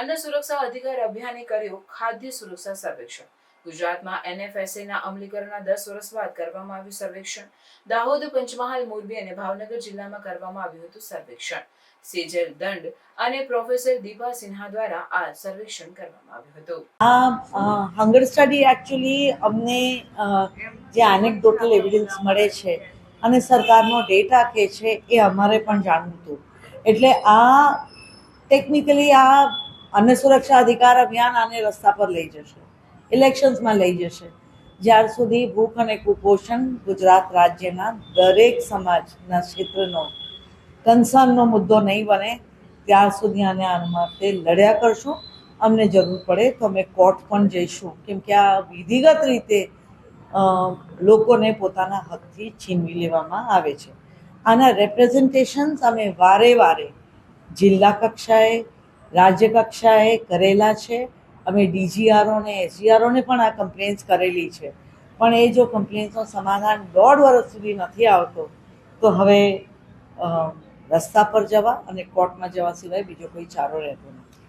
અન્ન સુરક્ષા અધિકાર અભિયાને કર્યો ખાદ્ય સુરક્ષા સર્વેક્ષણ. ગુજરાતમાં એનએફએસએ ના અમલીકરણના દસ વર્ષ બાદ કરવામાં આવ્યું સર્વેક્ષણ. દાહોદ, પંચમહાલ, મોરબી અને ભાવનગર જિલ્લામાં કરવામાં આવ્યું હતું સર્વેક્ષણ. સેજલ દંડ અને પ્રોફેસર દીપા સિન્હા દ્વારા આ સર્વેક્ષણ કરવામાં આવ્યું હતું. આ હંગર સ્ટડી એકચ્યુઅલી અમને જે એનેક્ડોટલ એવિડન્સ મળે છે અને સરકારનો ડેટા કે છે એ અમારે પણ જાણવું હતું. એટલે આ ટેકનિકલી આ અન્ન સુરક્ષા અધિકાર અભિયાન આને રસ્તા પર લઈ જશે. ઇલેક્શન્સમાં લઈ જશે. જ્યાર સુધી ભૂખ અને કુપોષણ ગુજરાત રાજ્યના દરેક સમાજના ક્ષેત્રનો કન્સર્નનો મુદ્દો નહીં બને, ત્યાર સુધી આને અનુમાતે લડ્યા કરશું. અમને જરૂર પડે તો અમે કોર્ટ પણ જઈશું. કેમ કે આ વિધિગત રીતે લોકોને પોતાના હકથી છીનવી લેવામાં આવે છે. આના રેપ્રેઝન્ટેશન્સ અમે વારે વારે જિલ્લા કક્ષાએ રાજ્ય કક્ષાએ કરેલા છે. અમે ડીજીઆરઓને એસજીઆરઓને પણ આ કમ્પ્લેન્સ કરેલી છે. પણ એ જો કમ્પ્લેન્સનો સમાધાન દોઢ વર્ષ સુધી નથી આવતો, તો હવે રસ્તા પર જવા અને કોર્ટમાં જવા સિવાય બીજો કોઈ ચારો રહેતો નથી.